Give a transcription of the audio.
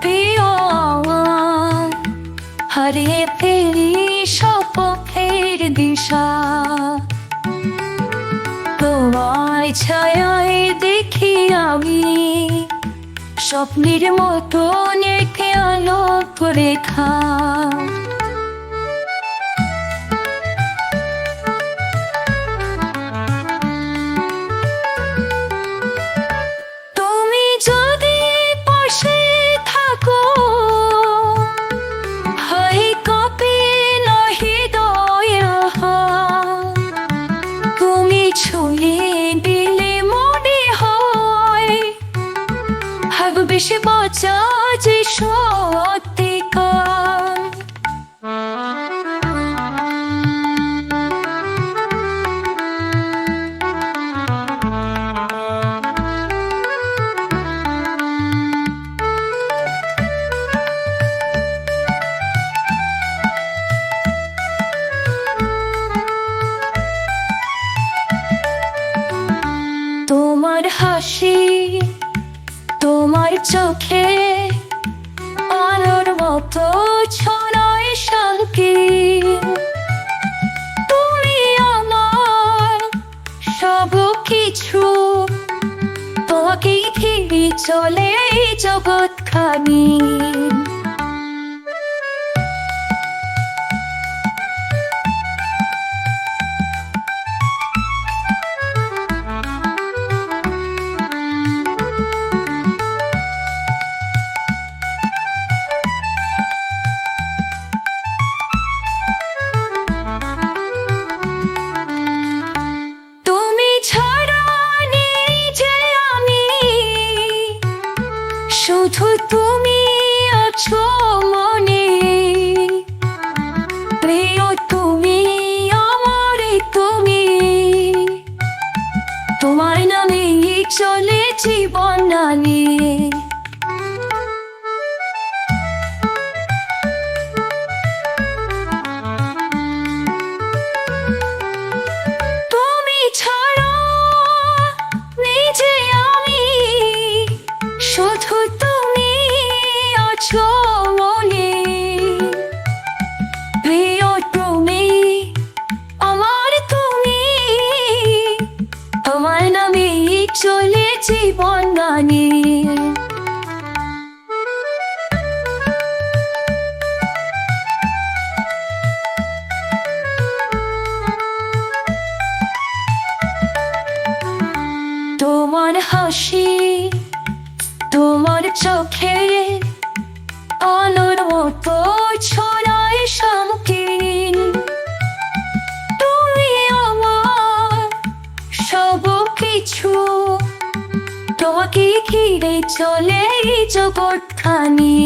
প্রিয় হারিয়ে ফেলি শপথের দিশা। তোমায় ছায়ায় দেখি আমি। স্বপ্নের মতো নেখে আলো করে খা সত্যিকার। তোমার হাসি তোমার চোখে ঘিরে চলে এই জগৎখানি। শুধু তুমি আছো মনে। প্রিয় তুমি আমার তুমি। তোমার নামে চলে জীবন তুমি জীবন গানে তোমার হাসি তোমার চোখে আলোর মতো ছড়ায় শান্তির তুমি আমার সব কিছু তোমাকে ঘিরে চলে জগৎখানি।